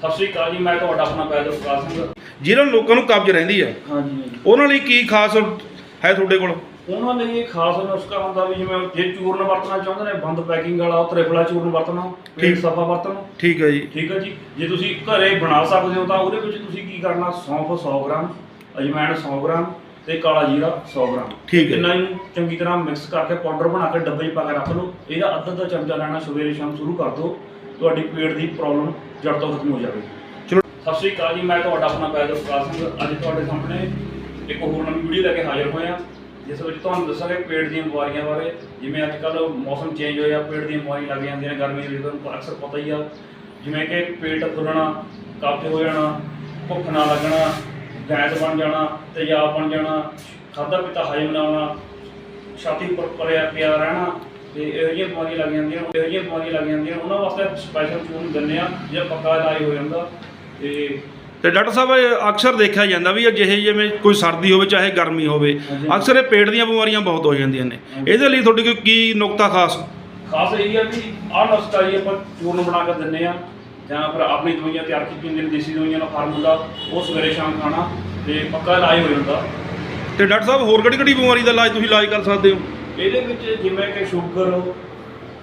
ਸਤਿ ਸ਼੍ਰੀ ਅਕਾਲ ਜੀ ਮੈਂ ਤੁਹਾਡਾ ਆਪਣਾ ਪੈਦਲ ਪ੍ਰਕਾਸ਼ ਸਿੰਘ। ਜਿਹਨਾਂ ਲੋਕਾਂ ਨੂੰ ਕਬਜ਼ ਰਹਿੰਦੀ ਹਾਂਜੀ ਹਾਂਜੀ। ਉਹਨਾਂ ਲਈ ਕੀ ਖਾਸ ਹੈ ਤੁਹਾਡੇ ਕੋਲ? ਉਹਨਾਂ ਲਈ ਇਹ ਖਾਸ ਨੁਸਖਾ ਹੁੰਦਾ ਵੀ ਜਿਵੇਂ ਜੇ ਚੂਰਨ ਵਰਤਣਾ ਚਾਹੁੰਦੇ ਨੇ ਬੰਦ ਪੈਕਿੰਗ ਵਾਲਾ ਉਹ ਤ੍ਰਿਫਲਾ ਚੂਰਨ ਵਰਤਣਾ ਪੇਟ ਠੀਕ। ਸਫਾ ਵਰਤਣਾ। ਠੀਕ ਹੈ ਜੀ। ਠੀਕ ਹੈ ਜੀ। ਜੇ ਤੁਸੀਂ ਘਰੇ ਬਣਾ ਸਕਦੇ ਹੋ ਤਾਂ ਉਹਦੇ ਵਿੱਚ ਤੁਸੀਂ ਕੀ ਕਰਨਾ? ਸੌਂਫ 100 ਗ੍ਰਾਮ ਅਜਵਾਇਣ 100 ਗ੍ਰਾਮ ਤੇ ਕਾਲਾ ਜੀਰਾ 100 ਗ੍ਰਾਮ। ਠੀਕ ਹੈ। ਤਿੰਨਾਂ ਨੂੰ ਚੰਗੀ ਤਰ੍ਹਾਂ ਮਿਕਸ ਕਰਕੇ ਪਾਊਡਰ ਬਣਾ ਕੇ ਡੱਬੇ 'ਚ ਪਾ ਕੇ ਰੱਖ ਲਓ। ਇਹਦਾ ਅੱਧਾ ਅੱਧਾ ਚਮਚਾ ਲੈਣਾ ਸਵੇਰੇ ਸ਼ਾਮ ਸ਼ੁਰੂ ਕਰ ਦਿਓ। ਤੁਹਾਡੀ ਪੇਟ ਦੀ ਪ੍ਰੋਬਲਮ ਜੜ ਤੋਂ ਖਤਮ ਹੋ ਜਾਵੇਗੀ ਚਲੋ। ਸਤਿ ਸ਼੍ਰੀ ਅਕਾਲ ਜੀ ਮੈਂ ਤੁਹਾਡਾ ਆਪਣਾ ਪੈਦਲ ਪ੍ਰਕਾਸ਼ ਸਿੰਘ। ਅੱਜ ਤੁਹਾਡੇ ਸਾਹਮਣੇ ਇੱਕ ਹੋਰ ਨਵੀਂ ਵੀਡੀਓ ਲੈ ਕੇ ਹਾਜ਼ਰ ਹੋਏ ਹਾਂ ਜਿਸ ਵਿੱਚ ਤੁਹਾਨੂੰ ਦੱਸਾਂਗੇ ਪੇਟ ਦੀਆਂ ਬਿਮਾਰੀਆਂ ਬਾਰੇ। ਜਿਵੇਂ ਅੱਜ ਕੱਲ ਮੌਸਮ ਚੇਂਜ ਹੋਇਆ ਪੇਟ ਦੀਆਂ ਬਿਮਾਰੀਆਂ ਲੱਗ ਜਾਂਦੀਆਂ ਨੇ ਗਰਮੀ ਦੀ ਤੁਹਾਨੂੰ ਅਕਸਰ ਪਤਾ ਹੀ ਆ। ਜਿਵੇਂ ਕਿ ਪੇਟ ਫੁੱਲਣਾ ਕਬਜ਼ ਹੋ ਜਾਣਾ ਭੁੱਖ ਨਾ ਲੱਗਣਾ ਗੈਸ ਬਣ ਜਾਣਾ ਤੇਜ਼ਾਬ ਬਣ ਜਾਣਾ ਖਾਧਾ ਪੀਤਾ ਹਜਮ ਨਾ ਆਉਣਾ ਛਾਤੀ ਉੱਪਰ ਪਰਿਆ ਪਿਆ ਰਹਿਣਾ ਤੇ ਇਹੋ ਜਿਹੀਆਂ ਬਿਮਾਰੀਆਂ ਲੱਗ ਜਾਂਦੀਆਂ ਇਹੋ ਜਿਹੀਆਂ ਬਿਮਾਰੀਆਂ ਲੱਗ ਜਾਂਦੀਆਂ ਉਹਨਾਂ ਵਾਸਤੇ ਸਪੈਸ਼ਲ ਚੂਨ ਦਿੰਦੇ ਆ ਜੇ ਪੱਕਾ ਇਲਾਜ ਹੋ ਜਾਂਦਾ ਤੇ ਤੇ ਡਾਕਟਰ ਸਾਹਿਬ ਇਹ ਅਕਸਰ ਦੇਖਿਆ ਜਾਂਦਾ ਵੀ ਅਜਿਹੇ ਜਿਵੇਂ ਕੋਈ ਸਰਦੀ ਹੋਵੇ ਚਾਹੇ ਗਰਮੀ ਹੋਵੇ। ਅਕਸਰ ਇਹ ਪੇਟ ਦੀਆਂ ਬਿਮਾਰੀਆਂ ਬਹੁਤ ਹੋ ਜਾਂਦੀਆਂ ਨੇ। ਇਹਦੇ ਲਈ ਤੁਹਾਡੀ ਕੋਈ ਕੀ ਨੁਕਤਾ ਖਾਸ ਖਾਸ ਇਹ ਆ ਵੀ ਆਹ ਨੁਸਖਾ ਜੀ ਆਪਾਂ ਚੂਰਨ ਬਣਾ ਕੇ ਦਿੰਨੇ ਆ ਜਾਂ ਫਿਰ ਆਪਣੀ ਦਵਾਈਆਂ ਤਿਆਰ ਕੀਤੀਆਂ ਨੇ ਦੇਸੀ ਦਵਾਈਆਂ ਦਾ ਫਾਰਮੂਲਾ ਉਹ ਸਵੇਰੇ ਸ਼ਾਮ ਖਾਣਾ ਤੇ ਪੱਕਾ ਇਲਾਜ ਹੋ ਜਾਂਦਾ ਤੇ ਡਾਕਟਰ ਸਾਹਿਬ ਹੋਰ ਕਿਹੜੀ ਕਿਹੜੀ ਬਿਮਾਰੀ ਦਾ ਇਲਾਜ ਤੁਸੀਂ ਇਲਾਜ ਕਰ ਸਕਦੇ ਹੋ ਇਹਦੇ ਵਿੱਚ ਜਿਵੇਂ ਕਿ ਸ਼ੂਗਰ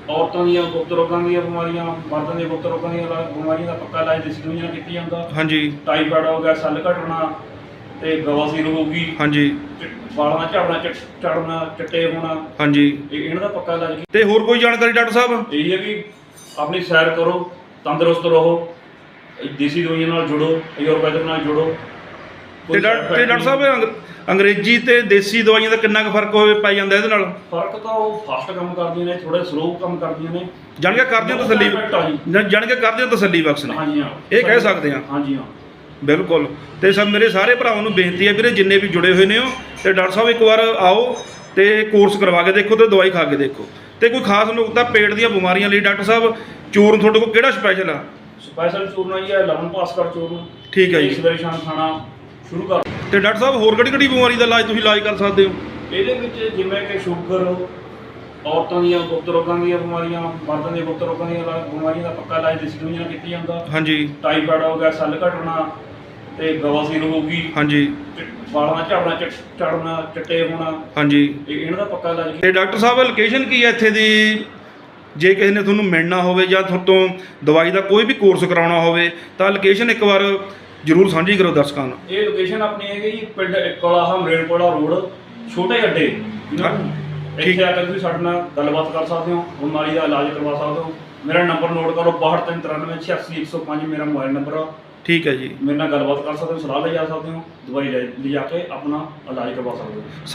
ਔਰਤਾਂ ਦੀਆਂ ਗੁਪਤ ਰੋਗਾਂ ਦੀਆਂ ਬਿਮਾਰੀਆਂ ਮਰਦਾਂ ਦੀਆਂ ਗੁਪਤ ਰੋਗਾਂ ਦੀਆਂ ਬਿਮਾਰੀਆਂ ਦਾ ਪੱਕਾ ਇਲਾਜ ਦੇਸੀ ਦਵਾਈਆਂ ਨਾਲ ਕੀਤਾ ਜਾਂਦਾ। ਹਾਂਜੀ। ਟਾਈਫਾਇਡ ਹੋ ਗਿਆ ਸੱਲ ਘਟਣਾ ਤੇ ਗਵਾਸੀਰ ਹੋ ਗਈ ਹਾਂਜੀ। ਚ- ਵਾਲਾਂ ਦਾ ਝੜਨਾ ਚਿ- ਝੜਨਾ ਚਿੱਟੇ ਹੋਣਾ। ਹਾਂਜੀ। ਇਹ ਇਹਨਾਂ ਦਾ ਪੱਕਾ ਇਲਾਜ ਤੇ ਹੋਰ ਕੋਈ ਜਾਣਕਾਰੀ ਡਾਕਟਰ ਸਾਹਿਬ? ਇਹ ਹੈ ਵੀ ਆਪਣੀ ਸੈਰ ਕਰੋ ਤੰਦਰੁਸਤ ਰਹੋ ਦੇਸੀ ਦਵਾਈਆਂ ਨਾਲ ਜੁੜੋ ਆਯੁਰਵੈਦਿਕ ਨਾਲ ਜੁੜੋ। ਤੇ ਡਾਕ- ਡਾਕਟਰ ਸਾਹਿਬ ਅੰਗ- ਅੰਗਰੇਜ਼ੀ ਤੇ ਦੇਸੀ ਦਵਾਈਆਂ ਦਾ ਕਿੰਨਾ ਕੁ ਫ਼ਰਕ ਹੋਵੇ ਪੈ ਜਾਂਦਾ ਇਹਦੇ ਨਾਲ? ਫ਼ਰਕ ਤਾਂ ਉਹ ਫਾਸਟ ਕੰਮ ਕਰਦੀਆਂ ਨੇ ਥੋੜੇ ਸਲੋ ਕੰਮ ਕਰਦੀਆਂ ਨੇ। ਜਾਣ ਕੇ ਕਰਦੇ ਹੋ ਤਸੱਲੀ? ਆ ਜੀ। ਜਾਣ ਕੇ ਕਰਦੇ ਹੋ ਤਸੱਲੀ ਬਖਸ਼ ਨੇ? ਹਾਂਜੀ ਹਾਂ। ਇਹ ਕਹਿ ਸਕਦੇ ਹਾਂ। ਹਾਂਜੀ ਹਾਂ। ਬਿਲਕੁਲ। ਤੇ ਸਭ ਮੇਰੇ ਸਾਰੇ ਭਰਾਵਾਂ ਨੂੰ ਬੇਨਤੀ ਹੈ ਵੀਰੇ ਜਿੰਨੇ ਵੀ ਜੁੜੇ ਹੋਏ ਨੇ ਉਹ ਤੇ ਡਾਕਟਰ ਸਾਹਿਬ ਇੱਕ ਵਾਰ ਆਓ ਤੇ ਕੋਰਸ ਕਰਵਾ ਕੇ ਦੇਖੋ ਤੇ ਦਵਾਈ ਖਾ ਕੇ ਦੇਖੋ। ਤੇ ਕੋਈ ਖਾਸ ਨੁਕਤਾ ਪੇਟ ਦੀਆਂ ਬਿਮਾਰੀਆਂ ਲਈ ਡਾਕਟਰ ਸਾਹਿਬ ਚੂਰਨ ਤੁਹਾਡੇ ਕੋਲ ਕਿਹੜਾ ਸਪੈਸ਼ਲ ਆ? ਸਪੈਸ਼ਲ ਚੂਰਨ ਜੀ ਹੈ ਲਵਨ ਪਾਸ ਕਰ ਚੂਰਨ। ਠੀਕ ਹੈ ਜੀ। ਸਵੇਰੇ ਸ਼ਾਮ ਖਾਣਾ। ਸ਼ੁਰੂ ਕਰ ਤੇ ਡਾਕਟਰ ਸਾਹਿਬ ਹੋਰ ਕਿਹੜੀ ਕਿਹੜੀ ਬਿਮਾਰੀ ਦਾ ਇਲਾਜ ਤੁਸੀਂ ਇਲਾਜ ਕਰ ਸਕਦੇ ਹੋ? ਇਹਦੇ ਵਿੱਚ ਜਿਵੇਂ ਕਿ ਸ਼ੂਗਰ ਔਰਤਾਂ ਦੀਆਂ ਗੁਪਤ ਰੋਗਾਂ ਦੀਆਂ ਬਿਮਾਰੀਆਂ ਮਰਦਾਂ ਦੀਆਂ ਗੁਪਤ ਰੋਗਾਂ ਦੀਆਂ ਬਿਮਾਰੀਆਂ ਦਾ ਪੱਕਾ ਇਲਾਜ ਦੇਸੀ ਦਵਾਈਆਂ ਨਾਲ ਕੀਤਾ ਜਾਂਦਾ। ਹਾਂਜੀ। ਟਾਈਫਾਇਡ ਹੋ ਗਿਆ ਸੱਲ ਘਟਣਾ ਤੇ ਗਵਾਸੀਰ ਹੋ ਗਈ। ਹਾਂਜੀ। ਵਾਲਾਂ ਦਾ ਝੜਨਾ ਚਿ- ਝੜਨਾ ਚਿੱਟੇ ਹੋਣਾ। ਹਾਂਜੀ। ਇਹ ਇਹਨਾਂ ਦਾ ਪੱਕਾ ਇਲਾਜ ਤੇ ਡਾਕਟਰ ਸਾਹਿਬ ਲੋਕੇਸ਼ਨ ਕੀ ਹੈ ਇੱਥੇ ਦੀ? ਜੇ ਕਿਸੇ ਨੇ ਤੁਹਾਨੂੰ ਮਿਲਣਾ ਹੋਵੇ ਜਾਂ ਤੁਹਾਤੋਂ ਦਵਾਈ ਦਾ ਕੋਈ ਵੀ ਕੋਰਸ ਕਰਾਉਣਾ ਹੋਵੇ ਤਾਂ ਲੋਕੇਸ਼ਨ ਇੱਕ ਵਾਰ ਜਰੂਰ ਸਾਂਝੀ ਕਰੋ ਦਰਸ਼ਕਾਂ ਨਾਲ ਇਹ ਲੋਕੇਸ਼ਨ ਆਪਣੀ ਹੈਗੀ ਜੀ ਪਿੰਡ ਕੋਲਾਹਮ ਰੇਲਕੋਲਾ ਰੋਡ ਛੋਟੇ ਅੱਡੇ ਇਹਨਾਂ ਨੂੰ। ਇੱਥੇ ਆ ਕੇ ਤੁਸੀਂ ਸਾਡੇ ਨਾਲ ਗੱਲਬਾਤ ਕਰ ਸਕਦੇ ਹੋ ਬਿਮਾਰੀ ਦਾ ਇਲਾਜ ਕਰਵਾ ਸਕਦੇ ਹੋ। ਮੇਰਾ ਨੰਬਰ ਨੋਟ ਕਰੋ 6293986105 ਮੇਰਾ ਮੋਬਾਈਲ ਨੰਬਰ ਆ। ਠੀਕ ਹੈ ਜੀ। ਮੇਰੇ ਨਾਲ ਗੱਲਬਾਤ ਕਰ ਸਕਦੇ ਹੋ ਸਲਾਹ ਲੈ ਜਾ ਸਕਦੇ ਹੋ ਦਵਾਈ ਲੈ ਲਿਜਾ ਕੇ ਆਪਣਾ ਇਲਾਜ ਕਰਵਾ ਸਕਦੇ ਹੋ।